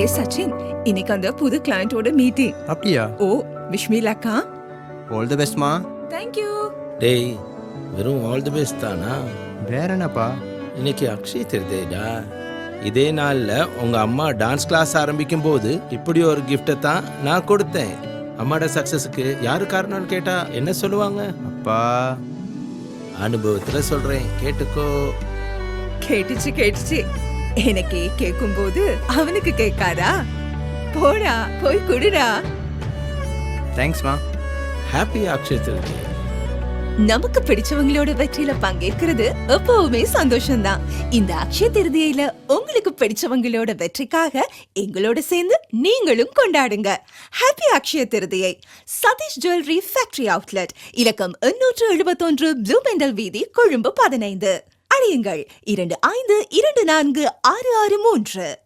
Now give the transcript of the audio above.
ஹே சச்சின் இன்னைக்கு அந்த புது கிளையண்டோட மீட்டிங் அப்படியா? ஓ விஷ்மி லக்கா ஆல் தி பெஸ்ட்மா தேங்க்யூ டேய் வெறும் ஆல் தி பெஸ்ட் தானா? வேற என்னப்பா? இன்னைக்கு அக்ஷய் திருதேடா. இதே நாள்ல உங்க அம்மா டான்ஸ் கிளாஸ் ஆரம்பிக்கும் போது இப்படி ஒரு கிஃப்ட்டை தான் நான் கொடுத்தேன். அம்மாட சக்சஸுக்கு யாரு காரணம்னு கேட்டா என்ன சொல்லுவாங்க? அப்பா. அனுபவத்துல சொல்றேன் கேட்டுக்கோ. கேட்டுச்சு கேட்டுச்சு. எனக்கு கேட்கும் போது அவனுக்கு கேட்காதா? போடா போய் குடுடா. தேங்க்ஸ்மா ஹாப்பி அக்ஷய் திருதே நமக்கு பிடிச்சவங்களோட வெற்றியில பங்கேற்கிறது எப்பவுமே சந்தோஷம்தான். இந்த அக்ஷய திருதியில உங்களுக்கு பிடிச்சவங்களோட வெற்றிக்காக எங்களோட சேர்ந்து நீங்களும் கொண்டாடுங்க. Happy Akshaya Tritiya Satish jewellery factory outlet இலக்கம் எண்ணூற்று எழுபத்தொன்று ப்ளூ பெண்டல் வீதி கொழும்பு பதினைந்து. அழியுங்கள் இரண்டு ஐந்து இரண்டு நான்கு ஆறு ஆறு மூன்று.